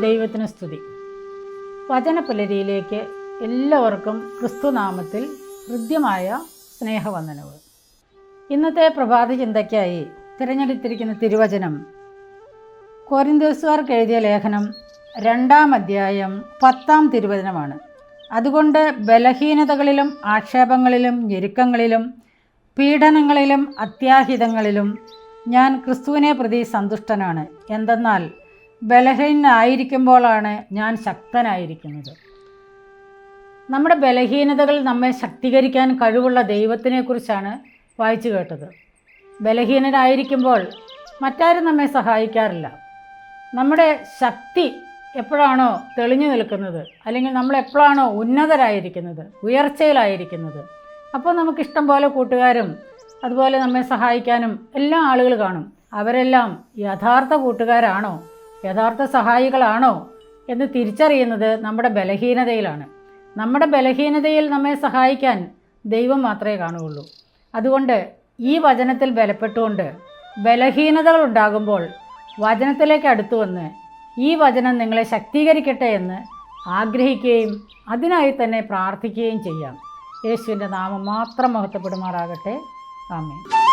ദൈവത്തിന് സ്തുതി. വചനപുലരിയിലേക്ക് എല്ലാവർക്കും ക്രിസ്തുനാമത്തിൽ ഹൃദ്യമായ സ്നേഹവന്ദനവ് ഇന്നത്തെ പ്രഭാത ചിന്തയ്ക്കായി തിരഞ്ഞെടുത്തിരിക്കുന്ന തിരുവചനം കോരിന്തോസുകാർക്ക് എഴുതിയ ലേഖനം രണ്ടാം അധ്യായം പത്താം തിരുവചനമാണ്. അതുകൊണ്ട് ബലഹീനതകളിലും ആക്ഷേപങ്ങളിലും ഞെരുക്കങ്ങളിലും പീഡനങ്ങളിലും അത്യാഹിതങ്ങളിലും ഞാൻ ക്രിസ്തുവിനെ പ്രതി സന്തുഷ്ടനാണ്. എന്തെന്നാൽ ബലഹീനായിരിക്കുമ്പോഴാണ് ഞാൻ ശക്തനായിരിക്കുന്നത്. നമ്മുടെ ബലഹീനതകൾ നമ്മെ ശക്തീകരിക്കാൻ കഴിവുള്ള ദൈവത്തിനെക്കുറിച്ചാണ് വായിച്ചു കേട്ടത്. ബലഹീനരായിരിക്കുമ്പോൾ മറ്റാരും നമ്മെ സഹായിക്കാറില്ല. നമ്മുടെ ശക്തി എപ്പോഴാണോ തെളിഞ്ഞു നിൽക്കുന്നത് അല്ലെങ്കിൽ നമ്മൾ എപ്പോഴാണോ ഉന്നതരായിരിക്കുന്നത് ഉയർച്ചയിലായിരിക്കുന്നത് അപ്പോൾ നമുക്കിഷ്ടം പോലെ കൂട്ടുകാരും അതുപോലെ നമ്മെ സഹായിക്കാനും എല്ലാ ആളുകൾ കാണും. അവരെല്ലാം യഥാർത്ഥ കൂട്ടുകാരാണോ? യഥാർത്ഥ സഹായികളാണോ എന്ന് തിരിച്ചറിയുന്നത് നമ്മുടെ ബലഹീനതയിലാണ്. നമ്മുടെ ബലഹീനതയിൽ നമ്മെ സഹായിക്കാൻ ദൈവം മാത്രമേ കാണുകയുള്ളൂ. അതുകൊണ്ട് ഈ വചനത്തിൽ ബലപ്പെട്ടുകൊണ്ട് ബലഹീനതകൾ ഉണ്ടാകുമ്പോൾ വചനത്തിലേക്ക് അടുത്തു വന്ന് ഈ വചനം നിങ്ങളെ ശക്തീകരിക്കട്ടെ എന്ന് ആഗ്രഹിക്കുകയും അതിനായി തന്നെ പ്രാർത്ഥിക്കുകയും ചെയ്യാം. യേശുവിന്റെ നാമം മാത്രം മഹത്വപ്പെടുമാറാകട്ടെ. ആമേൻ.